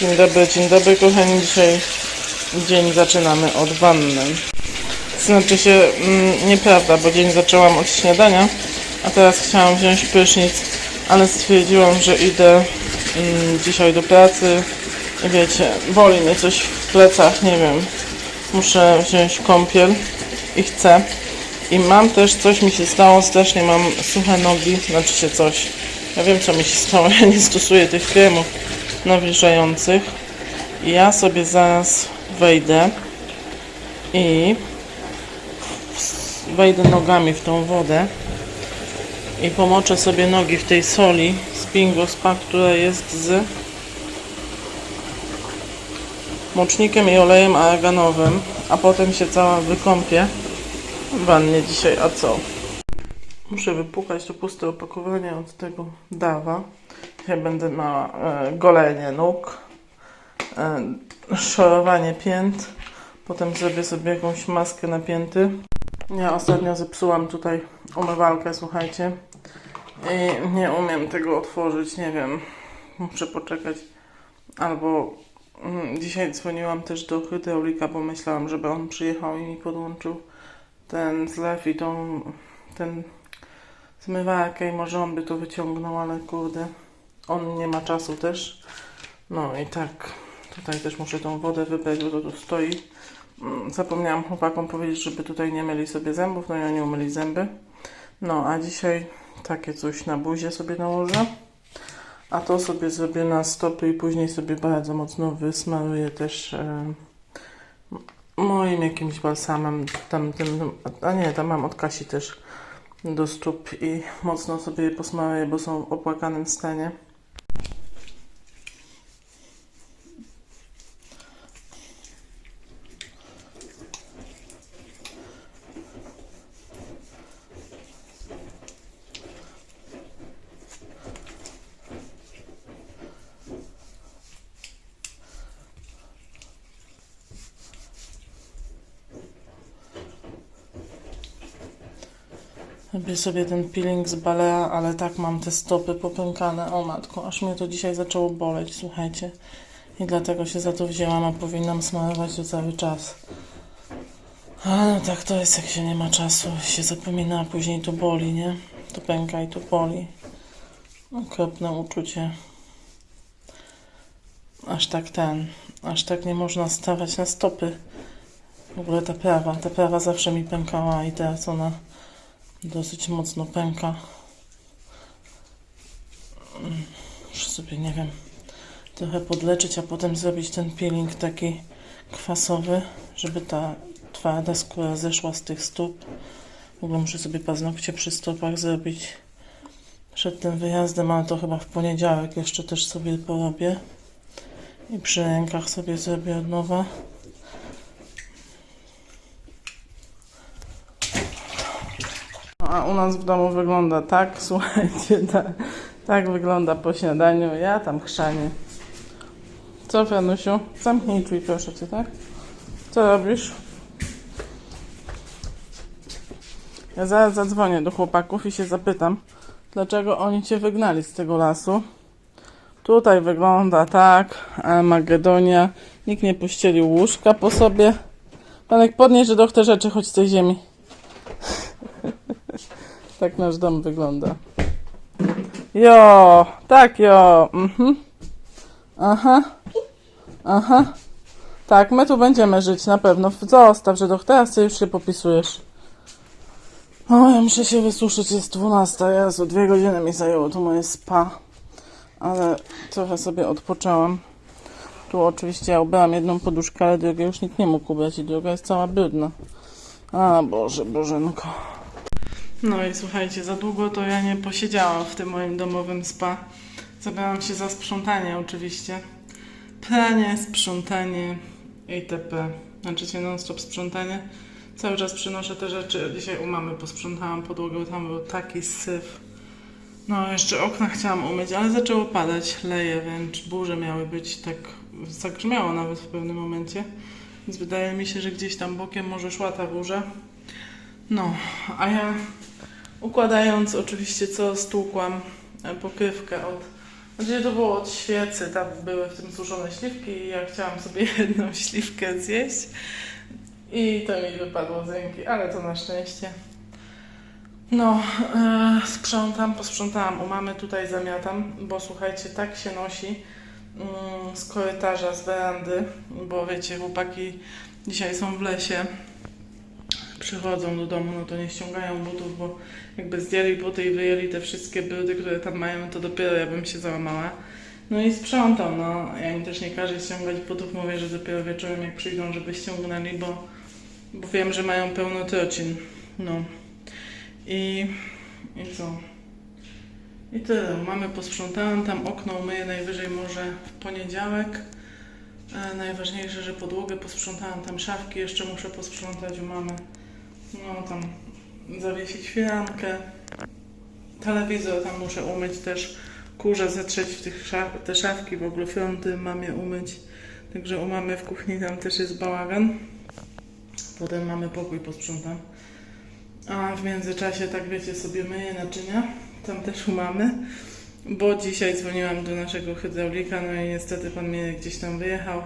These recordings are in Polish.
Dzień dobry, dzień dobry kochani. Dzisiaj dzień zaczynamy od wanny. Znaczy się mm, nieprawda, bo dzień zaczęłam od śniadania, a teraz chciałam wziąć prysznic, ale stwierdziłam, że idę mm, dzisiaj do pracy. I Wiecie, boli mnie coś w plecach, nie wiem. Muszę wziąć kąpiel i chcę. I mam też, coś mi się stało, strasznie mam suche nogi, znaczy się coś. Ja wiem co mi się stało, ja nie stosuję tych kremów nawilżających. Ja sobie zaraz wejdę i wejdę nogami w tą wodę i pomoczę sobie nogi w tej soli z Bingo Spa, która jest z mocznikiem i olejem araganowym, a potem się cała wykąpię w wannie dzisiaj, a co? Muszę wypukać to puste opakowanie od tego dawa. Dzisiaj będę miała e, golenie nóg, e, szorowanie pięt, potem zrobię sobie jakąś maskę na pięty. Ja ostatnio zepsułam tutaj umywalkę, słuchajcie. I nie umiem tego otworzyć, nie wiem. Muszę poczekać. Albo mm, dzisiaj dzwoniłam też do hydraulika, bo myślałam, żeby on przyjechał i mi podłączył ten zlew i tą, ten zmywarkę i może on by to wyciągnął, ale kurde, on nie ma czasu też. No i tak, tutaj też muszę tą wodę wybrać, bo to tu stoi. Mm, Zapomniałam chłopakom powiedzieć, żeby tutaj nie myli sobie zębów, no i oni umyli zęby. No, a dzisiaj takie coś na buzię sobie nałożę. A to sobie zrobię na stopy i później sobie bardzo mocno wysmaruję też e, moim jakimś balsamem, tam a nie, tam mam od Kasi też do stóp i mocno sobie je posmaruję, bo są w opłakanym stanie. Robię sobie ten peeling z balea, ale tak mam te stopy popękane. O matko, aż mnie to dzisiaj zaczęło boleć, słuchajcie. I dlatego się za to wzięłam, a powinnam smarować to cały czas. Ale tak to jest, jak się nie ma czasu, się zapomina, a później to boli, nie? To pęka i to boli. Okropne uczucie. Aż tak ten, aż tak nie można stawać na stopy. W ogóle ta prawa, ta prawa zawsze mi pękała i teraz ona dosyć mocno pęka. Muszę sobie, nie wiem, trochę podleczyć, a potem zrobić ten peeling taki kwasowy, żeby ta twarda skóra zeszła z tych stóp. W ogóle muszę sobie paznokcie przy stopach zrobić przed tym wyjazdem, ale to chyba w poniedziałek jeszcze też sobie porobię. I przy rękach sobie zrobię od nowa. A u nas w domu wygląda tak, słuchajcie, tak, tak wygląda po śniadaniu. Ja tam chrzanie. Co, Franusiu? Zamknij drzwi, proszę cię, tak? Co robisz? Ja zaraz zadzwonię do chłopaków i się zapytam, dlaczego oni cię wygnali z tego lasu. Tutaj wygląda tak, Magedonia. Nikt nie pościelił łóżka po sobie. Panek, podnieś, że do te rzeczy, chodź z tej ziemi. Tak nasz dom wygląda. Jo, tak jo. Mhm. Aha. Aha. Tak, my tu będziemy żyć na pewno. Zostaw, że do teraz ty już się popisujesz. O, ja muszę się wysuszyć, jest 12. Jezu, dwie godziny mi zajęło to moje spa. Ale trochę sobie odpoczęłam. Tu oczywiście ja ubrałam jedną poduszkę, ale drugiej już nikt nie mógł ubrać i druga jest cała brudna. A, Boże, Bożenko. No i słuchajcie, za długo to ja nie posiedziałam w tym moim domowym spa. Zabrałam się za sprzątanie oczywiście. Pranie, sprzątanie itp. Znaczy się non-stop sprzątanie. Cały czas przynoszę te rzeczy. Dzisiaj u mamy posprzątałam podłogę, tam był taki syf. No, jeszcze okna chciałam umyć, ale zaczęło padać, leje wręcz, burze miały być, tak zagrzmiało nawet w pewnym momencie. Więc wydaje mi się, że gdzieś tam bokiem może szła ta burza. No, a ja układając oczywiście co stłukłam e, pokrywkę od Znaczy to było od świecy, tam były w tym suszone śliwki i ja chciałam sobie jedną śliwkę zjeść. I to mi wypadło z ręki, ale to na szczęście. No, e, sprzątam, posprzątałam. U mamy, tutaj zamiatam, bo słuchajcie, tak się nosi mm, z korytarza, z werandy, bo wiecie, chłopaki dzisiaj są w lesie, przychodzą do domu, no to nie ściągają butów, bo jakby zdjęli buty i wyjęli te wszystkie brudy, które tam mają, to dopiero ja bym się załamała. No i sprzątam, no. Ja im też nie każę ściągać butów, mówię, że dopiero wieczorem jak przyjdą, żeby ściągnęli, bo, bo wiem, że mają pełno trocin. No. I, i co? I tyle. Mamy posprzątałam, tam okno umyję najwyżej może w poniedziałek. E, najważniejsze, że podłogę posprzątałam, tam szafki jeszcze muszę posprzątać u mamy. No tam zawiesić firankę. Telewizor tam muszę umyć też. Kurze zetrzeć w tych szaf te szafki, w ogóle fronty mamie umyć. Także u mamy w kuchni tam też jest bałagan. Potem mamy pokój posprzątam. A w międzyczasie, tak wiecie, sobie myję naczynia. Tam też u mamy. Bo dzisiaj dzwoniłam do naszego hydraulika, no i niestety pan mnie gdzieś tam wyjechał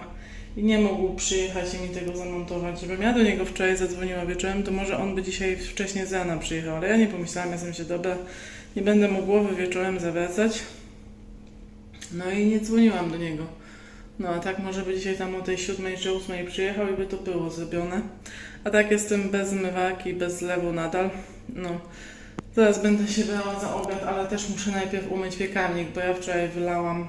i nie mógł przyjechać i mi tego zamontować. Żebym ja do niego wczoraj zadzwoniła wieczorem, to może on by dzisiaj wcześniej z rana przyjechał, ale ja nie pomyślałam, ja sobie się dobra, nie będę mu głowy wieczorem zawracać. No i nie dzwoniłam do niego. No a tak może by dzisiaj tam o tej siódmej czy ósmej przyjechał i by to było zrobione. A tak jestem bez zmywarki, bez zlewu nadal. No. Zaraz będę się wylała za obiad, ale też muszę najpierw umyć piekarnik, bo ja wczoraj wylałam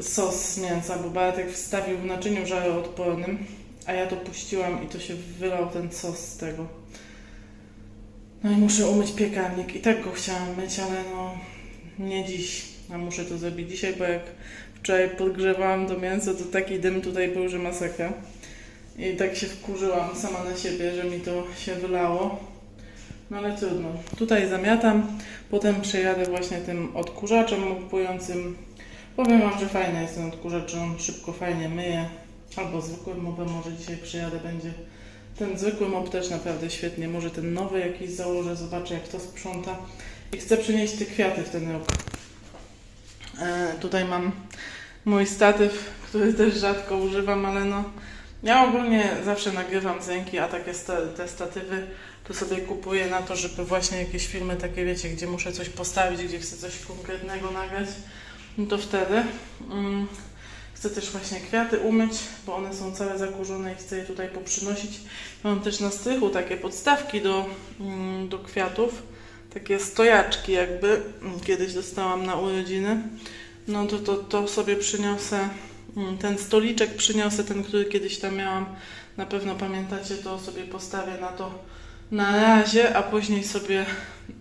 sos z mięsa, bo Bartek wstawił w naczyniu żaroodpornym, a ja to puściłam i to się wylał ten sos z tego. No i muszę umyć piekarnik. I tak go chciałam myć, ale no nie dziś. A muszę to zrobić dzisiaj, bo jak wczoraj podgrzewałam to mięso, to taki dym tutaj był, że masakra. I tak się wkurzyłam sama na siebie, że mi to się wylało. No ale trudno. Tutaj zamiatam, potem przejadę właśnie tym odkurzaczem mopującym. Powiem Wam, że fajny jest ten odkurzacz, on szybko, fajnie myje. Albo zwykłym mopem, może dzisiaj przejadę, będzie ten zwykły mop też naprawdę świetnie. Może ten nowy jakiś założę, zobaczę jak to sprząta. I chcę przynieść te kwiaty w ten rok. E, tutaj mam mój statyw, który też rzadko używam, ale no ja ogólnie zawsze nagrywam z a takie sta te statywy to sobie kupuję na to, żeby właśnie jakieś filmy takie, wiecie, gdzie muszę coś postawić, gdzie chcę coś konkretnego nagrać, no to wtedy. Mm, chcę też właśnie kwiaty umyć, bo one są całe zakurzone i chcę je tutaj poprzynosić. Mam też na strychu takie podstawki do, mm, do kwiatów, takie stojaczki jakby, mm, kiedyś dostałam na urodziny. No to, to, to sobie przyniosę, mm, ten stoliczek przyniosę, ten, który kiedyś tam miałam. Na pewno pamiętacie, to sobie postawię na to na razie, a później sobie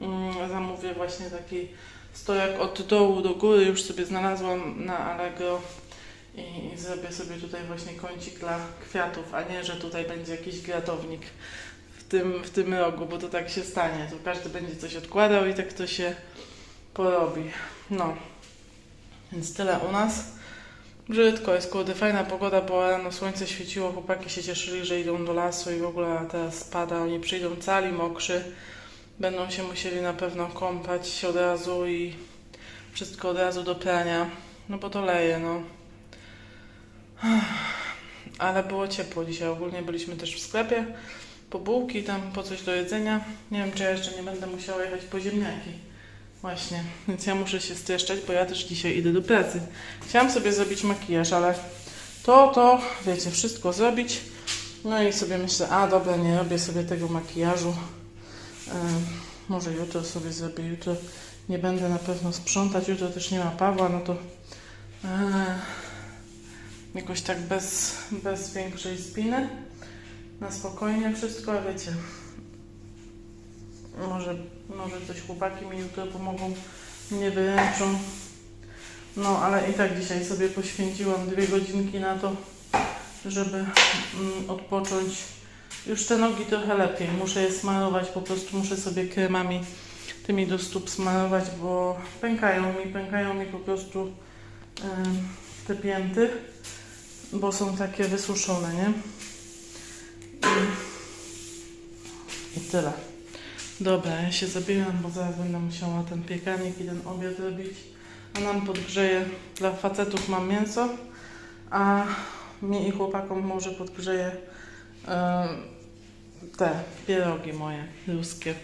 mm, zamówię właśnie taki stojak od dołu do góry. Już sobie znalazłam na Allegro i, i zrobię sobie tutaj właśnie kącik dla kwiatów, a nie, że tutaj będzie jakiś gratownik w tym, w tym rogu, bo to tak się stanie. To każdy będzie coś odkładał i tak to się porobi. No. Więc tyle u nas. Brzydko jest, kurde, fajna pogoda, bo rano słońce świeciło, chłopaki się cieszyli, że idą do lasu i w ogóle teraz pada, oni przyjdą cali, mokrzy, będą się musieli na pewno kąpać od razu i wszystko od razu do prania, no bo to leje, no. Ale było ciepło dzisiaj, ogólnie byliśmy też w sklepie, po bułki tam, po coś do jedzenia. Nie wiem, czy ja jeszcze nie będę musiała jechać po ziemniaki. Właśnie, więc ja muszę się streszczać, bo ja też dzisiaj idę do pracy. Chciałam sobie zrobić makijaż, ale to, to, wiecie, wszystko zrobić. No i sobie myślę, a dobra, nie robię sobie tego makijażu. Ym, może jutro sobie zrobię, jutro nie będę na pewno sprzątać, jutro też nie ma Pawła, no to yy, jakoś tak bez, bez większej spiny. Na spokojnie wszystko, a wiecie, może, może coś chłopaki mi jutro pomogą, mnie wyręczą. No, ale i tak dzisiaj sobie poświęciłam dwie godzinki na to, żeby mm, odpocząć. Już te nogi trochę lepiej. Muszę je smarować, po prostu muszę sobie kremami tymi do stóp smarować, bo pękają mi, pękają mi po prostu te pięty, bo są takie wysuszone, nie? I, i tyle. Dobra, ja się zabieram, bo zaraz będę musiała ten piekarnik i ten obiad robić. a nam podgrzeje. Dla facetów mam mięso, a mi i chłopakom może podgrzeje Ehm, te pierogi moje ruskie.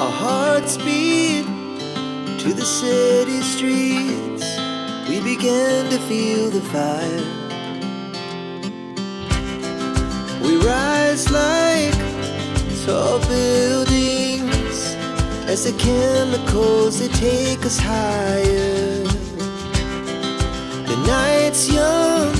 Our hearts beat to the city streets. We began to feel the fire. We rise like tall buildings as the chemicals they take us higher. The night's young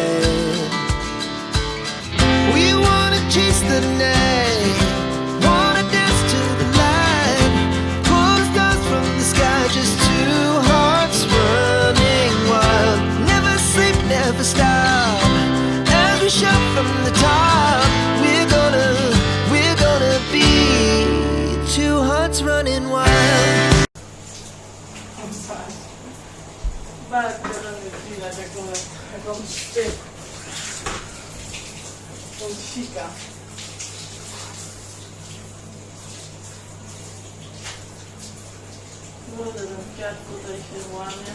On, jak on szczyt. On sika. Kurde, ten kwiat tutaj się łamie.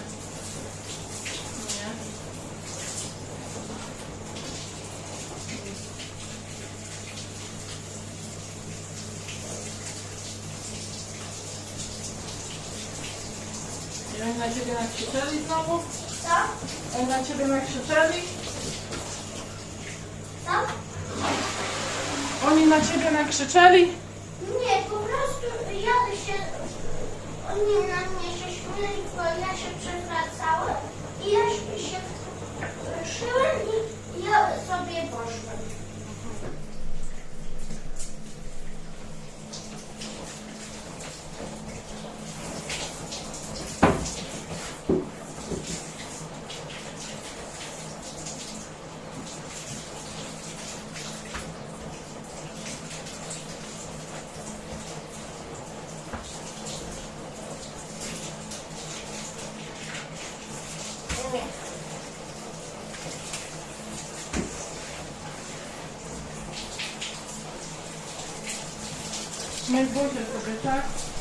Nie. Oni na ciebie nakrzyczeli znowu? Co? Oni na ciebie nakrzyczeli? Co? Oni na ciebie nakrzyczeli? Nie, po prostu ja się... Oni na mnie się śmieli, bo ja się przewracałem i ja się szyłem i ja sobie poszłem. Nie bój się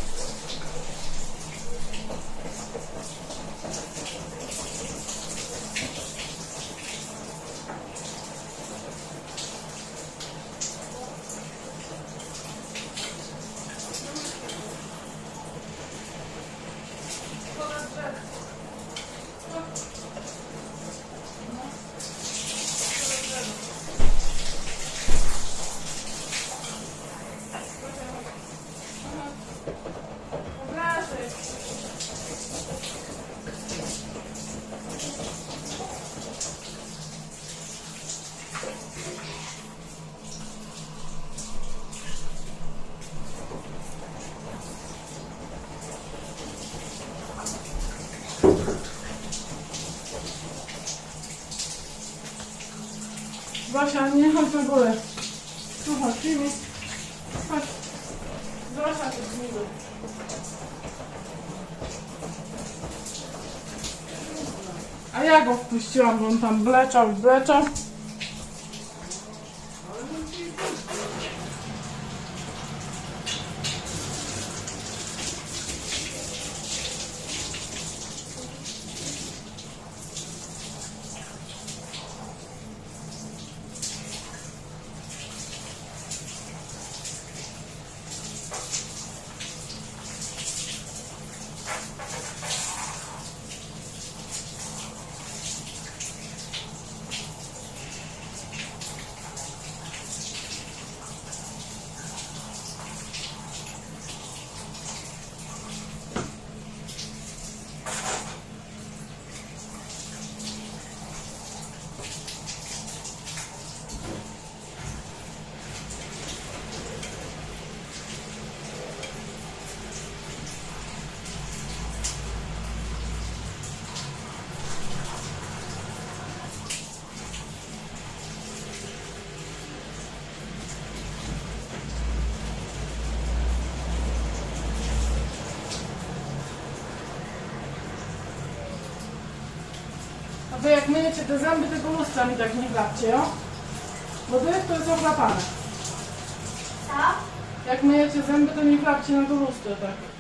Zosia, nie chodź na górę. Tu chodź, Filip. Chodź. Zosia, tu z niby. A ja go wpuściłam, bo on tam bleczał i bleczał. Wy jak myjecie te zęby, tego lustra mi tak nie klapcie, jo? Bo to jest to jest ochlapane. Tak. Co? Jak myjecie zęby, to nie klapcie na to lustro? Tak.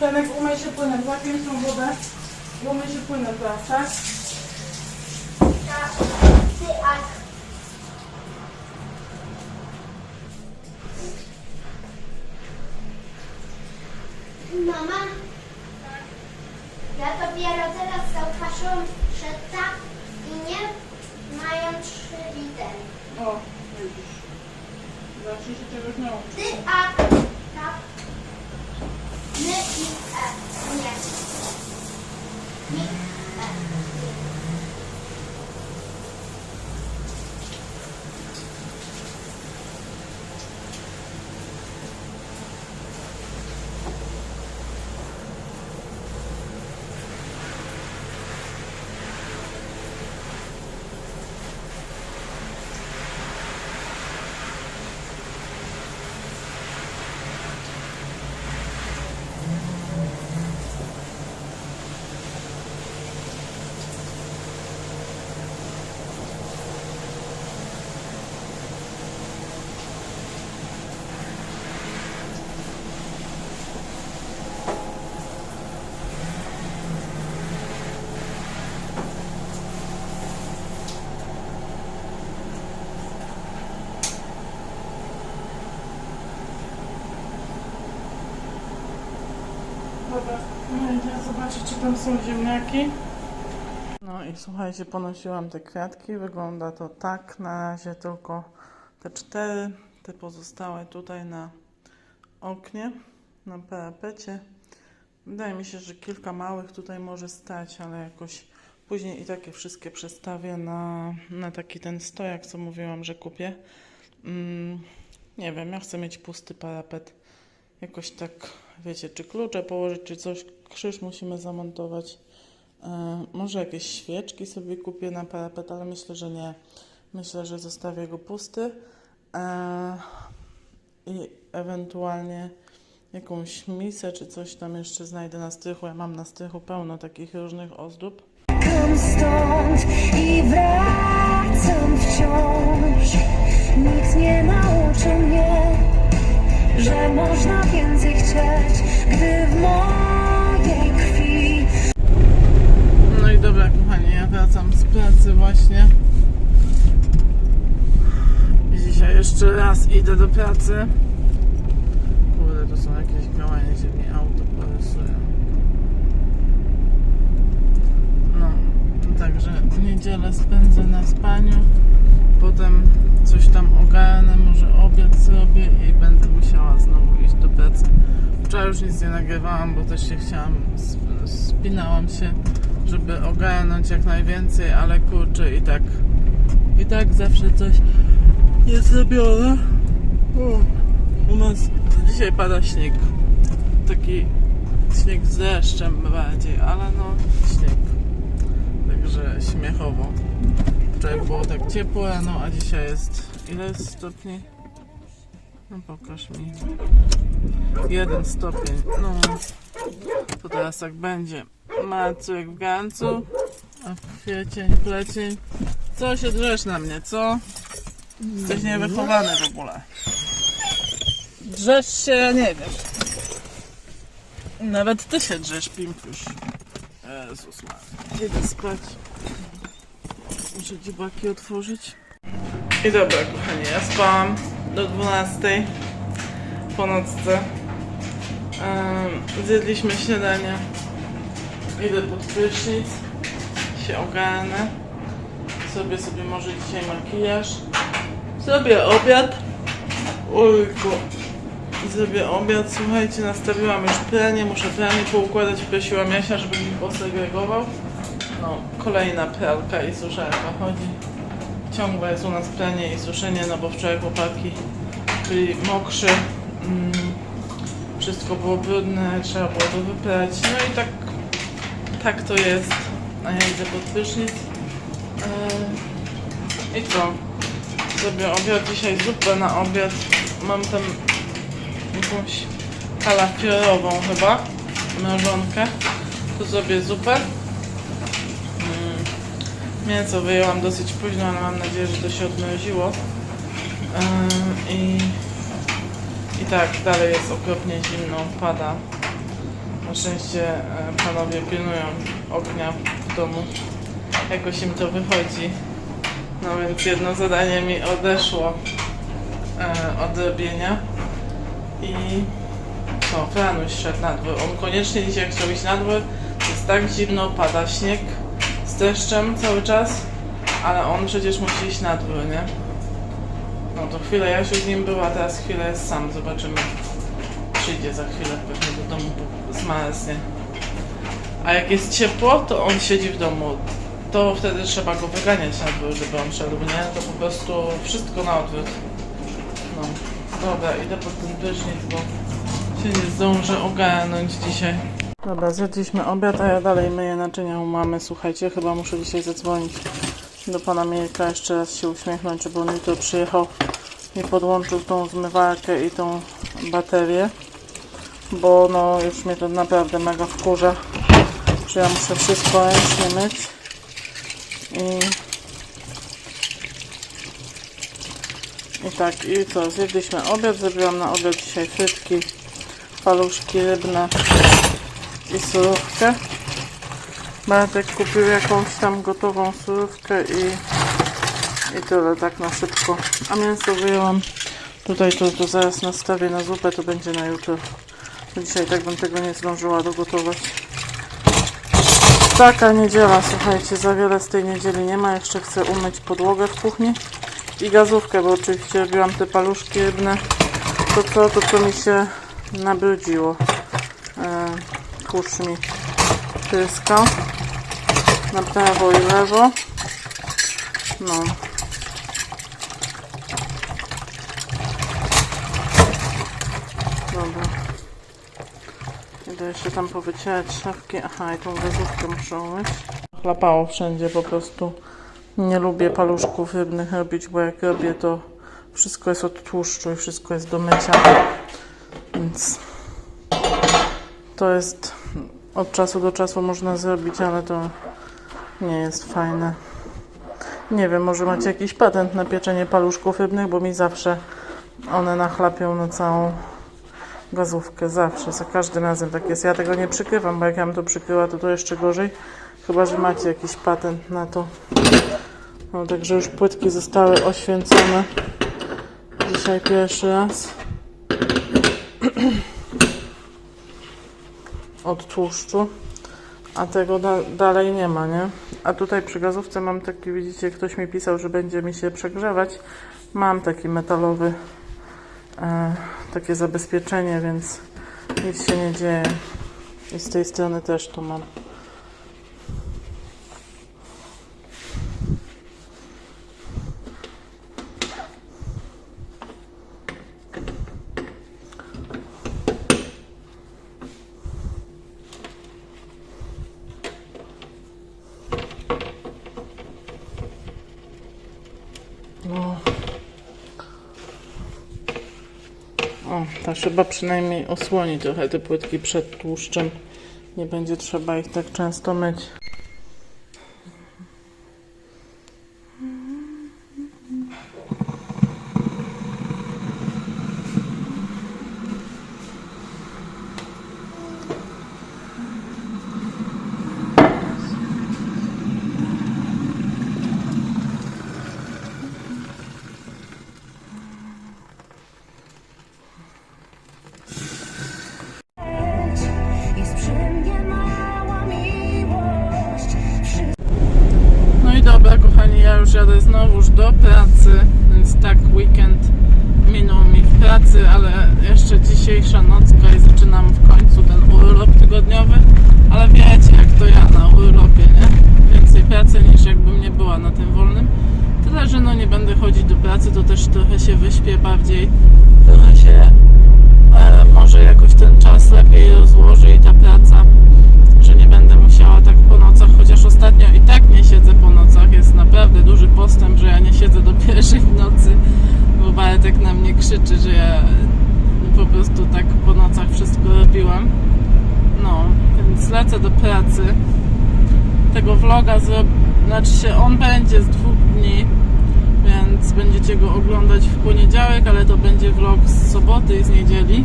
Tenek, umyj się płynem, zapięć tą wodę i umyj się płynem teraz, tak? Tak. Mama, ja dopiero teraz zauważyłam, że ta i nie mają trzy litery. O, widzisz. Zawsze się czegoś nauczy. Ty, a, tak. My i e. Nie. Mi, e. Nie. Dobra, no idę zobaczyć, czy tam są ziemniaki. No i słuchajcie, ponosiłam te kwiatki. Wygląda to tak. Na razie tylko te cztery, te pozostałe tutaj na oknie, na parapecie. Wydaje mi się, że kilka małych tutaj może stać, ale jakoś później i takie wszystkie przestawię na, na taki ten stojak, co mówiłam, że kupię. Mm, nie wiem, ja chcę mieć pusty parapet. Jakoś tak, wiecie, czy klucze położyć, czy coś, krzyż musimy zamontować. E, może jakieś świeczki sobie kupię na parapet, ale myślę, że nie. Myślę, że zostawię go pusty. E, I ewentualnie jakąś misę, czy coś tam jeszcze znajdę na strychu. Ja mam na strychu pełno takich różnych ozdób. Stąd i wracam wciąż. Nikt nie nauczył mnie, że można więcej chcieć, gdy w mojej krwi No i dobra, kochani, ja wracam z pracy właśnie. I dzisiaj jeszcze raz idę do pracy. Kurde, to są jakieś gałęzie, mi auto porysują. No, także niedzielę spędzę na spaniu. Potem coś tam ogarnę, może obiad zrobię i będę musiała znowu iść do pracy. Wczoraj już nic nie nagrywałam, bo też się chciałam, sp- spinałam się, żeby ogarnąć jak najwięcej, ale kurczę i tak, i tak zawsze coś jest zrobione. U nas dzisiaj pada śnieg. Taki śnieg z deszczem bardziej, ale no śnieg. Także śmiechowo. Wczoraj było tak ciepło rano, a dzisiaj jest ile stopni? No pokaż mi. Jeden stopień. No to teraz tak będzie. Marcu jak w garncu, a kwiecień, plecień. Co się drzesz na mnie, co? Jesteś niewychowany w ogóle. Drzesz się, ja nie wiem. Nawet ty się drzesz, Pimpiusz. Jezus Maria. Idę spać. Muszę dziubaki otworzyć. I dobra, kochani, ja spałam do 12 po nocce. Zjedliśmy śniadanie. Idę pod prysznic, się ogarnę. Zrobię sobie może dzisiaj makijaż. Zrobię obiad. Ojku. Zrobię obiad, słuchajcie, nastawiłam już pranie, muszę pranie poukładać, prosiłam Jasia, żeby mi posegregował. No, kolejna pralka i suszarka chodzi. Ciągłe jest u nas pranie i suszenie, no bo wczoraj chłopaki byli mokrzy. Mm, wszystko było brudne, trzeba było to wyprać. No i tak, tak to jest. A ja idę pod prysznic. Eee, I co? Zrobię obiad, dzisiaj zupę na obiad. Mam tam jakąś kalafiorową chyba, mrożonkę. To zrobię zupę. Mięso wyjęłam dosyć późno, ale mam nadzieję, że to się odmroziło. Ym, I, I tak, dalej jest okropnie zimno, pada. Na szczęście e, panowie pilnują ognia w domu. Jakoś im to wychodzi. No więc jedno zadanie mi odeszło e, od robienia. I co, Franuś szedł na dwór. On koniecznie dzisiaj chciał iść na dwór. Jest tak zimno, pada śnieg z deszczem cały czas, ale on przecież musi iść na dwór, nie? No to chwilę Jasiu z nim była, teraz chwilę jest sam, zobaczymy. Przyjdzie za chwilę pewnie do domu, zmarznie. A jak jest ciepło, to on siedzi w domu. To wtedy trzeba go wyganiać na dwór, żeby on szedł, nie? To po prostu wszystko na odwrót. No, dobra, idę pod ten prysznic, bo się nie zdążę ogarnąć dzisiaj. Dobra, zjedliśmy obiad, a ja dalej myję naczynia u mamy. Słuchajcie, chyba muszę dzisiaj zadzwonić do pana Mirka, jeszcze raz się uśmiechnąć, żeby on jutro przyjechał i podłączył tą zmywarkę i tą baterię, bo no już mnie to naprawdę mega wkurza, że ja muszę wszystko ręcznie myć i I tak, i co, zjedliśmy obiad, zrobiłam na obiad dzisiaj frytki, paluszki rybne i surówkę. Bartek kupił jakąś tam gotową surówkę i, i tyle, tak na szybko. A mięso wyjęłam, tutaj to, to zaraz nastawię na zupę, to będzie na jutro. Dzisiaj tak bym tego nie zdążyła dogotować. Taka niedziela, słuchajcie, za wiele z tej niedzieli nie ma. Jeszcze chcę umyć podłogę w kuchni i gazówkę, bo oczywiście robiłam te paluszki rybne. To co, to co mi się nabrudziło. Tłuszcz mi tryskał na prawo i lewo. No. Dobra. Idę jeszcze tam powycierać szafki. Aha, i tą gazówkę muszę umyć. Chlapało wszędzie po prostu. Nie lubię paluszków rybnych robić, bo jak robię to wszystko jest od tłuszczu i wszystko jest do mycia. Więc to jest od czasu do czasu można zrobić, ale to nie jest fajne. Nie wiem, może macie jakiś patent na pieczenie paluszków rybnych, bo mi zawsze one nachlapią na całą gazówkę. Zawsze, za każdym razem tak jest. Ja tego nie przykrywam, bo jak ja bym to przykryła, to to jeszcze gorzej. Chyba, że macie jakiś patent na to. No, także już płytki zostały oświęcone. Dzisiaj pierwszy raz. Od tłuszczu. A tego da dalej nie ma, nie? A tutaj przy gazówce mam taki, widzicie, ktoś mi pisał, że będzie mi się przegrzewać. Mam taki metalowy, e, takie zabezpieczenie, więc nic się nie dzieje. I z tej strony też tu mam. No. Szyba przynajmniej osłoni trochę te płytki przed tłuszczem. Nie będzie trzeba ich tak często myć. Ja już jadę znowuż do pracy, więc tak weekend minął mi w pracy, ale jeszcze dzisiejsza nocka i zaczynam w końcu ten urlop tygodniowy. Ale wiecie, jak to ja na urlopie, nie? Więcej pracy niż jakbym nie była na tym wolnym. Tyle, że no nie będę chodzić do pracy, to też trochę się wyśpię bardziej, trochę się e, może jakoś ten czas lepiej rozłoży i ta praca, że nie będę musiała tak po nocach, chociaż ostatnio i tak nie siedzę po nocach, jest naprawdę duży postęp, że ja nie siedzę do pierwszej w nocy, bo Bartek na mnie krzyczy, że ja po prostu tak po nocach wszystko robiłam. No, więc lecę do pracy. Tego vloga zrobię, znaczy się on będzie z dwóch dni, więc będziecie go oglądać w poniedziałek, ale to będzie vlog z soboty i z niedzieli.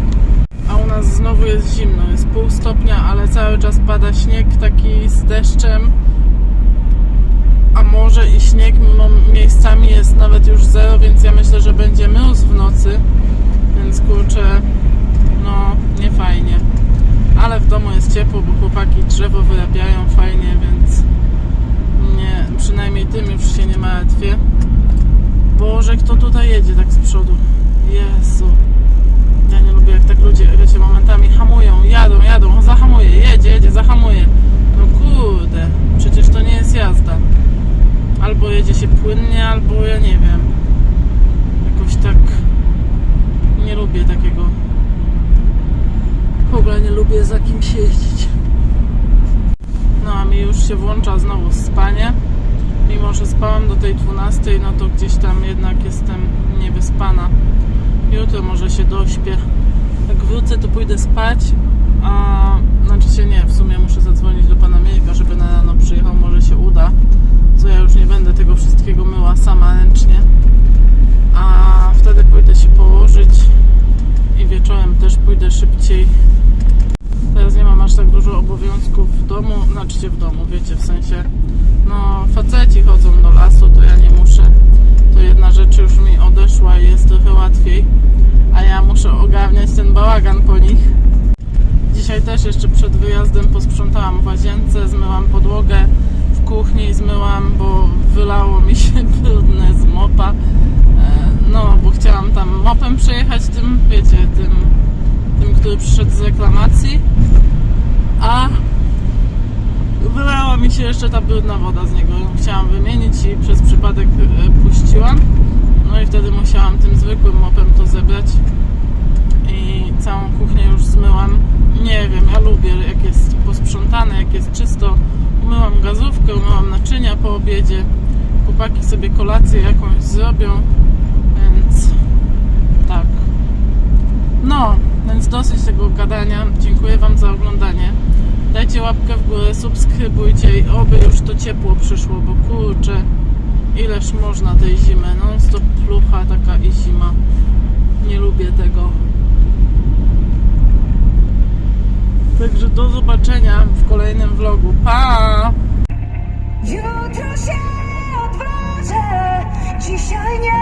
Nas znowu jest zimno, jest pół stopnia, ale cały czas pada śnieg taki z deszczem. A może i śnieg mimo miejscami jest nawet już zero, więc ja myślę, że będzie mróz w nocy. Więc kurczę, no nie fajnie. Ale w domu jest ciepło, bo chłopaki drzewo wyrabiają fajnie, więc nie, przynajmniej tym już się nie martwię. Boże, kto tutaj jedzie tak z przodu? Jezu. Ja nie lubię jak tak ludzie, wiecie, momentami hamują, jadą, jadą, zahamuje, jedzie, jedzie, zahamuje. No kurde, przecież to nie jest jazda. Albo jedzie się płynnie, albo ja nie wiem. Jakoś tak nie lubię takiego. W ogóle nie lubię za kimś jeździć. No a mi już się włącza znowu spanie. Mimo, że spałam do tej 12, no to gdzieś tam jednak jestem niewyspana. Jutro może się dośpię. Jak wrócę, to pójdę spać. A znaczy się nie, w sumie muszę zadzwonić do pana Mirka, żeby na rano przyjechał. Może się uda. Co ja już nie będę tego wszystkiego myła sama ręcznie. A wtedy pójdę się położyć i wieczorem też pójdę szybciej. Teraz nie mam aż tak dużo obowiązków w domu, znaczy w domu, wiecie, w sensie no faceci chodzą do lasu, to ja nie muszę. To jedna rzecz już mi odeszła i jest trochę łatwiej, a ja muszę ogarniać ten bałagan po nich. Dzisiaj też jeszcze przed wyjazdem posprzątałam w łazience, zmyłam podłogę w kuchni, zmyłam, bo wylało mi się brudne z mopa. E, No, bo chciałam tam mopem przejechać tym, wiecie, tym, tym, który przyszedł z reklamacji, a wylała mi się jeszcze ta brudna woda z niego. Chciałam wymienić i przez przypadek e, puściłam. No i wtedy musiałam tym zwykłym mopem to zebrać. I całą kuchnię już zmyłam. Nie wiem, ja lubię jak jest posprzątane, jak jest czysto. Umyłam gazówkę, umyłam naczynia po obiedzie. Chłopaki sobie kolację jakąś zrobią, więc tak. No, więc dosyć tego gadania. Dziękuję Wam za oglądanie. Dajcie łapkę w górę, subskrybujcie i oby już to ciepło przyszło, bo kurczę, ileż można tej zimy. Non stop plucha taka i zima. Nie lubię tego. Także do zobaczenia w kolejnym vlogu. Pa! Jutro się dzisiaj nie.